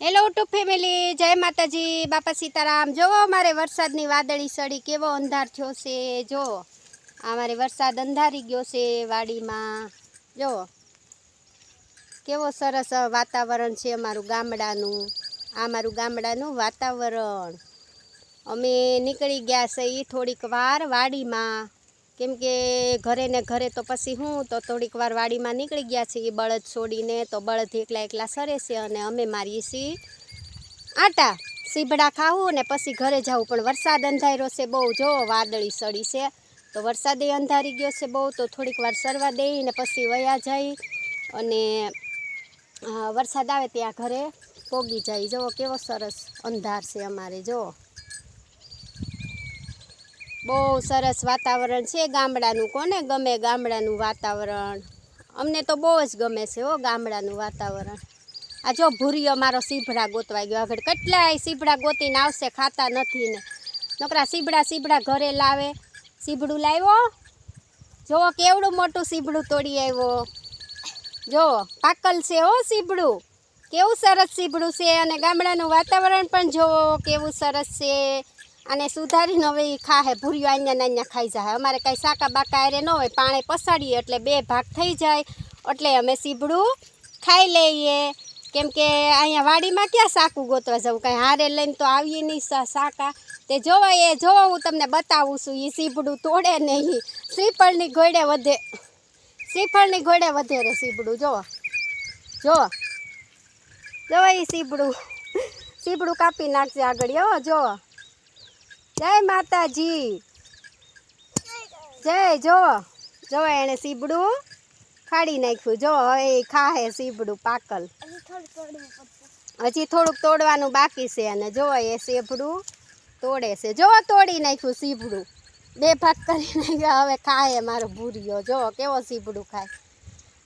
Hello YouTube family જય માતાજી. બાપા સીતારામ. જોવો મારે વરસાદની વાદળી સડી. કેવો અંધાર થયો છે. જો અમારે વરસાદ અંધારી ગયો છે વાડીમાં. જો કેવો સરસ વાતાવરણ છે અમારું ગામડાનું. આ મારું ગામડાનું વાતાવરણ. અમે નીકળી ગયા છીએ થોડીક વાર વાડીમાં. કેમ કે ઘરે ને ઘરે તો પછી હું તો થોડીક વાર વાડીમાં નીકળી ગયા છીએ. બળદ છોડીને તો બળદ એકલા એકલા સરે છે અને અમે મારીએ છીએ આટા. સીભડા ખાવું ને પછી ઘરે જવું. પણ વરસાદ અંધાર્યો છે બહુ. જો વાદળી સડી છે તો વરસાદે અંધારી ગયો છે બહુ. તો થોડીક વાર સરવા દઈ ને પછી વયા જાય અને વરસાદ આવે ત્યાં ઘરે પોગી જાય. જુઓ કેવો સરસ અંધાર છે અમારે. જુઓ. બહુ સરસ વાતાવરણ છે ગામડાનું. કોને ગમે ગામડાનું વાતાવરણ? અમને તો બહુ જ ગમે છે હો ગામડાનું વાતાવરણ. આ જો ભૂરીઓ મારો સીભડા ગોતવાઈ ગયો. આગળ કેટલાય સીભડા ગોતીને આવશે, ખાતા નથી ને. નકરા સીભડા સીભડા ઘરે લાવે. સીભડું લાવ્યો? જોવો કેવડું મોટું સીભડું તોડી આવ્યો. જો પાકલ છે હો સીભડું. કેવું સરસ સીભડું છે અને ગામડાનું વાતાવરણ પણ જોવો કેવું સરસ છે. અને સુધારીને હવે ઈ ખાહે ભૂર્યું અહીંયા ને અહીંયા ખાઈ જાય અમારે કાંઈ શાકા બાકા અરે ન હોય, પાણે પસાડીએ એટલે બે ભાગ થઈ જાય. એટલે અમે સીબડું ખાઈ લઈએ. કેમ કે અહીંયા વાડીમાં ક્યાં શાકું ગોતવા જવું? કાંઈ હારે લઈને તો આવીએ નહીં શાકા તે જોવા એ જોવો હું તમને બતાવું છું એ સીબડું તોડે નહીં. શ્રીફળની ઘોડે વધે, શ્રીફળની ઘોડે વધે સીબડું, જોવો. જોવો. જોવો એ સીબડું. સીબડું કાપી નાખજે આગળ, હો, જોવો. જય માતાજી. જય, જો જો એણે સીબડું ખાડી નાખ્યું. જો ઈ ખાહે સીબડું પાકલ. હજી થોડુંક તોડવાનું બાકી છે અને જો, એ સીબડું તોડે છે. જો, તોડી નાખ્યું સીબડું. બે ભાગ કરી નાખ્યા. હવે ખાય મારો ભૂરિયો. જો, કેવો સીબડું ખાય.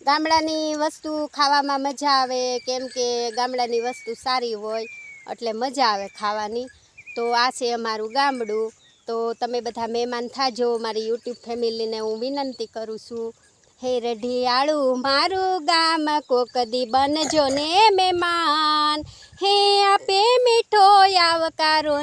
ગામડાની વસ્તુ ખાવામાં મજા આવે. કેમ કે ગામડાની વસ્તુ સારી હોય, એટલે મજા આવે ખાવાની. તો આ છે અમારું ગામડું. તો તમે બધા મહેમાન થાજો. મારી યુટ્યુબ ફેમિલીને હું વિનંતી કરું છું. હે રઢિયાળું મારું ગામ કોકદી બનજો ને મહેમાન. હે આપે મીઠો આવકારો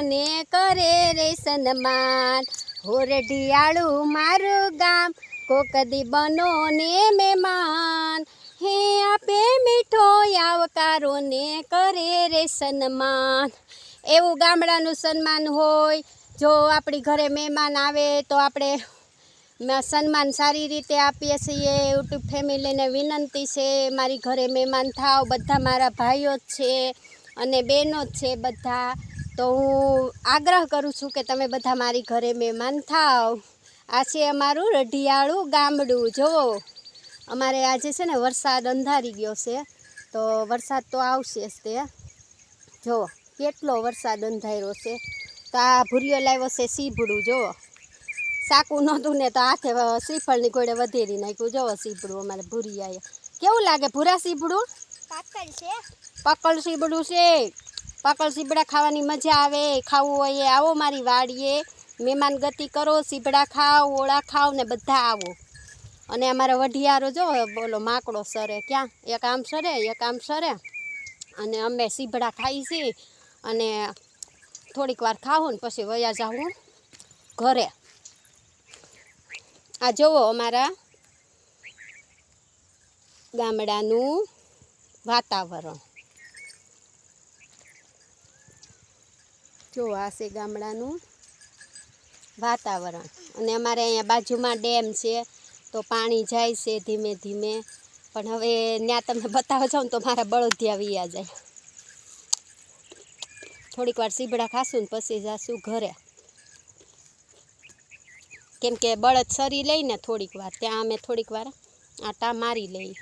કરે રે સન્માન. હો રઢિયાળું મારું ગામ કોકદી બનો ને મહેમાન. હે આપે મીઠો આવકારો કરે રે સન્માન. એવું ગામડાનું સન્માન હોય, જો આપણી ઘરે મહેમાન આવે તો આપણે સન્માન સારી રીતે આપીએ છીએ. યુટ્યુબ ફેમિલીને વિનંતી છે, મારી ઘરે મહેમાન થાવ, બધા મારા ભાઈઓ જ છે અને બહેનો જ છે બધા. તો હું આગ્રહ કરું છું કે તમે બધા મારી ઘરે મહેમાન થાવ. આ છે અમારું રઢિયાળું ગામડું. જુઓ અમારે આજે છે ને વરસાદ અંધારી ગયો છે, તો વરસાદ તો આવશે જ તે. જો. કેટલો વરસાદ અંધાર્યો છે? તો આ ભૂરિયો લાવ્યો છે સીભડું જો સાકું નહોતું ને તો હાથે શ્રીફળની ઘોડે વધેરી નાખ્યું. જુઓ સીભડું અમારે ભૂરિયાએ. કેવું લાગે? ભૂરા સીભડું? પાકલ છે. પકલ સીબડું છે. પકલ સીબડા ખાવાની મજા આવે. ખાવું હોય આવો મારી વાડીએ. મહેમાન ગતિ કરો સીબડા ખાઓ ઓળા ખાઓ ને બધા આવો. અને અમારો વઢિયારો જો બોલો માકડો સરે. ક્યાં? એક આમ સરે એક આમ સરે. અને અમે સીબડા ખાઈ છીએ. અને થોડીક વાર ખાવું ને પછી વયા જાઉં ઘરે. આ જુઓ અમારા ગામડાનું વાતાવરણ. જો આ છે ગામડાનું વાતાવરણ. અને અમારે અહીંયા બાજુમાં ડેમ છે, તો પાણી જાય છે ધીમે ધીમે. પણ હવે ત્યાં તમે બતાવવા છો ને તો મારા બળદિયા વિયા જાય. થોડીક વાર સીબડા ખાશું ને પછી જાશું ઘરે. કેમ કે બળદ સરી લઈને થોડીક વાર, ત્યાં અમે થોડીક વાર આટા મારી લઈએ.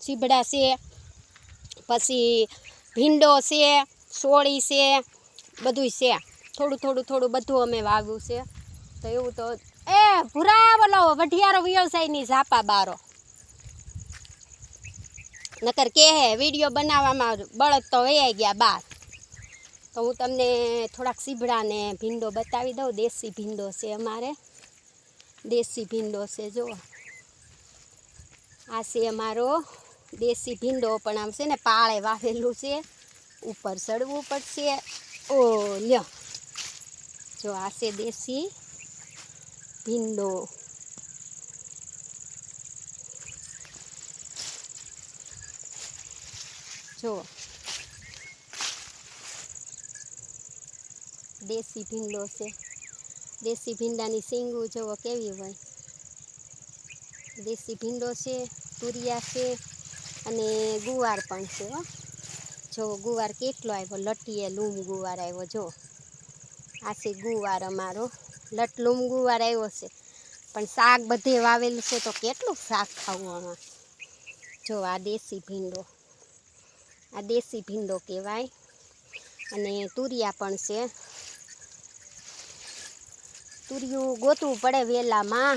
સીબડા છે, પછી ભીંડો છે, સોળી છે, બધુંય છે. થોડું થોડું થોડું બધું અમે વાવ્યું છે. તો એવું તો, એ ભૂરા બોલો વઢિયારો વ્યવસાયની ઝાપા બારો. નકર કે હે, વીડિયો બનાવવામાં બળદ તો વૈયા ગયા બાર. તો હું તમને થોડાક સીભડાને ભીંડો બતાવી દઉં. દેશી ભીંડો છે અમારે. દેશી ભીંડો છે જો આ છે અમારો દેશી ભીંડો, પણ આમ છે ને પાળે વાવેલું છે. ઉપર ચડવું પડશે. ઓ, લ્યો. જો, આ છે દેશી ભીંડો. જો દેશી ભીંડો છે. દેશી ભીંડાની શીંગું જુઓ કેવી હોય. દેશી ભીંડો છે, તુરિયા છે અને ગુવાર પણ છે હો. જો ગુવાર કેટલો આવ્યો? લટીએ લૂમ ગુવાર આવ્યો, જો. આ છે ગુવાર અમારો. લટલુમ ગુવાર આવ્યો છે. પણ શાક બધે વાવેલું છે તો કેટલું શાક ખાવું આમાં? જો આ દેશી ભીંડો. આ દેશી ભીંડો કહેવાય. અને તુરિયા પણ છે. તુરિયું ગોતવું પડે વેલામાં.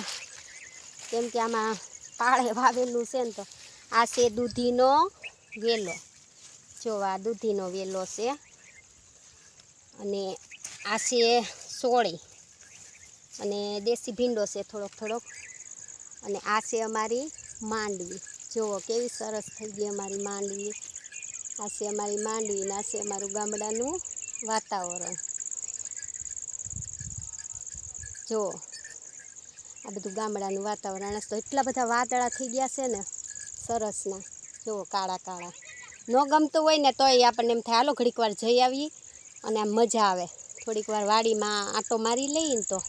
કેમ કે આમાં પાળે વાવેલું છે ને તો આ છે દૂધીનો વેલો. જો આ દૂધીનો વેલો છે. અને આ છે સોળી. અને દેશી ભીંડો છે થોડોક થોડોક. અને આ છે અમારી માંડવી. જુઓ કેવી સરસ થઈ ગઈ અમારી માંડવી. આ છે અમારી માંડવી ને આ છે અમારું ગામડાનું વાતાવરણ. જો, આ બધું ગામડાનું વાતાવરણ તો એટલા બધા વાદળા થઈ ગયા છે ને, સરસના. જો, કાળા કાળા. ન ગમતું હોય ને તોય આપણને એમ થાય, હાલો, ઘડીક વાર જઈ આવીએ. અને આમ મજા આવે. થોડીક વાર વાડીમાં આંટો મારી લઈએ ને તો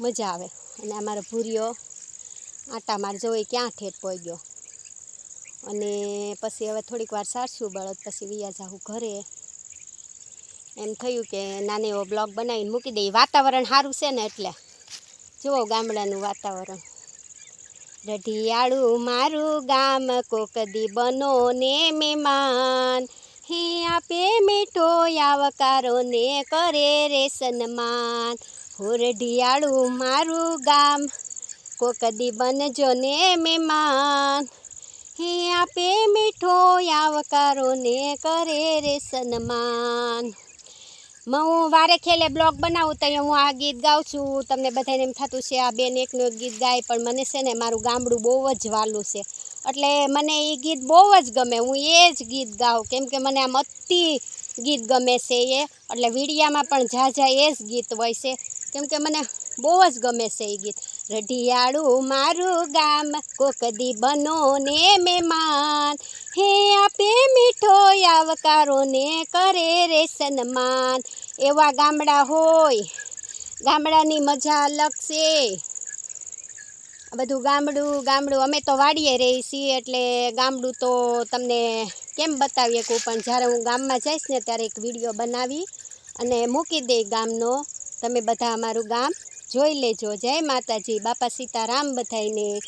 મજા આવે. અને અમારો ભૂરિયો આટા માર જોઈ ક્યાં ઠેઠ પહોંચી ગયો. અને પછી હવે થોડીક વાર સારશું, બળદ. પછી વિયા જાઉં ઘરે. એમ થયું કે નાનો એવો બ્લોગ બનાવીને મૂકી દઈએ વાતાવરણ સારું છે ને એટલે. જુઓ ગામડાનું વાતાવરણ. રઢિયાળું મારું ગામ કોકદી બનો ને મહેમાન. હે આપે મીઠો આવકારો ને કરે રે સન્માન. હો રઢિયાળું મારું ગામ કોકદી બનજો ને મહેમાન. હે આપે મીઠો આવકારો કરે રે સન્માન. હું વારે ખેલે બ્લોગ બનાવું તો હું આ ગીત ગાઉં છું. તમને બધાને એમ થતું છે આ બેન એકનું એક ગીત ગાય, પણ મને છે ને મારું ગામડું બહુ જ વાલું છે. એટલે મને એ ગીત બહુ જ ગમે, હું એ જ ગીત ગાઉં. કેમ કે મને આમ અતિ ગીત ગમે છે એ. એટલે વીડિયામાં પણ ઝાઝા એ જ ગીત હોય છે. કેમ કે મને બહુ જ ગમે છે એ ગીત. રઢિયાળું મારું ગામ કોકદી બનો ને મહેમાન. હે આપે મીઠો આવકારો ને કરે રે સન્માન. એવા ગામડા હોય, ગામડાની મજા અલગ છે. બધું ગામડું ગામડું અમે તો વાડીએ રહી છીએ, એટલે ગામડું તો તમને કેમ બતાવીએ કહું, પણ જ્યારે હું ગામમાં જઈશ ને ત્યારે એક વીડિયો બનાવી અને મૂકી દઈ ગામનો. તમે બધા અમારું ગામ જોઈ લેજો. જય માતાજી. બાપા સીતારામ બધાઈને